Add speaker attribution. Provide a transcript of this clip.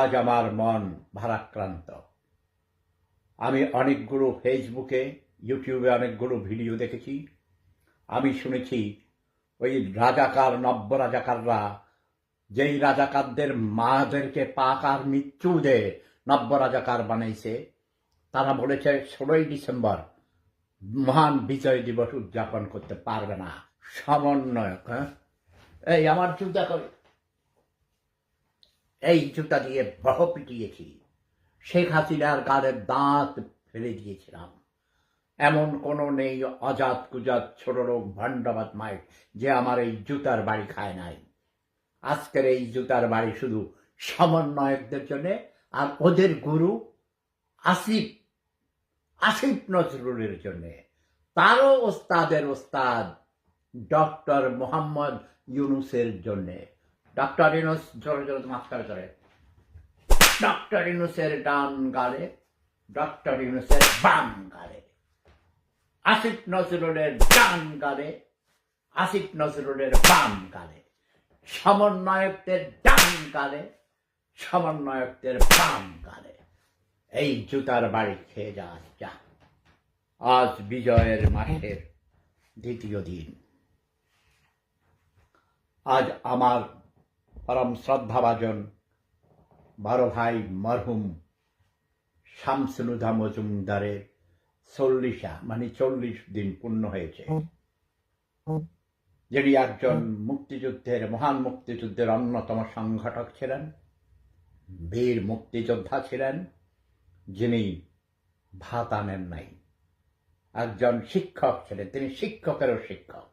Speaker 1: আজ আমার মন ভারাক্রান্ত। আমি অনেকগুলো ফেসবুকে, ইউটিউবে অনেকগুলো ভিডিও দেখেছি। আমি শুনেছি ওই রাজাকার, নব্য রাজাকাররা, যেই রাজাকারদের মাদেরকে পাক আর মৃত্যু দে নব্য রাজাকার বানাইছে, তারা বলেছে ষোলোই ডিসেম্বর মহান বিজয় দিবস উদযাপন করতে পারবে না। সমন্বয়ক হ্যাঁ? এই আমার জুতা করে। এই জুতা দিয়ে বহ পিটিয়েছি। শেখ হাসিনার গালের দাঁত ফেলে দিয়েছিলাম। এমন কোনো নেই অজাত কুজাত ছোট লোক ভণ্ডবাদ মায়ের যে আমার এই জুতার বাড়ি খায় নাই। আজকের এই জুতার বাড়ি শুধু সমন্বয়কদের জন্য আর ওদের গুরু আসিফ আসিফ নজরুলের জন্য। তারও ওস্তাদের ওস্তাদ ডক্টর মোহাম্মদ ইউনুসের জন্য। ইউনুস জোরে জোরে মাস্টার করে ডক্টর ইউনুসের ডান গালে ডক্টর বাম গালে। আসিফ নজরুলের ডান গালে আসিফ নজরুলের বাম গালে। সমন্বয়কদের ডান গালে, সমন্বয়কদের বাম গালে। এই জুতার বাড়ি খেয়ে যা যা। আজ বিজয়ের মাঠের দ্বিতীয় দিন। আজ আমার পরম শ্রদ্ধাভাজন। বড় ভাই মরহুম শামসুলুধা মজুমদারের চল্লিশা মানে চল্লিশ দিন পূর্ণ হয়েছে। যিনি একজন মুক্তিযুদ্ধের, মহান মুক্তিযুদ্ধের অন্যতম সংগঠক ছিলেন, বীর মুক্তিযোদ্ধা ছিলেন, যিনি ভাত আনেন নাই। একজন শিক্ষক ছিলেন, তিনি শিক্ষকেরও শিক্ষক।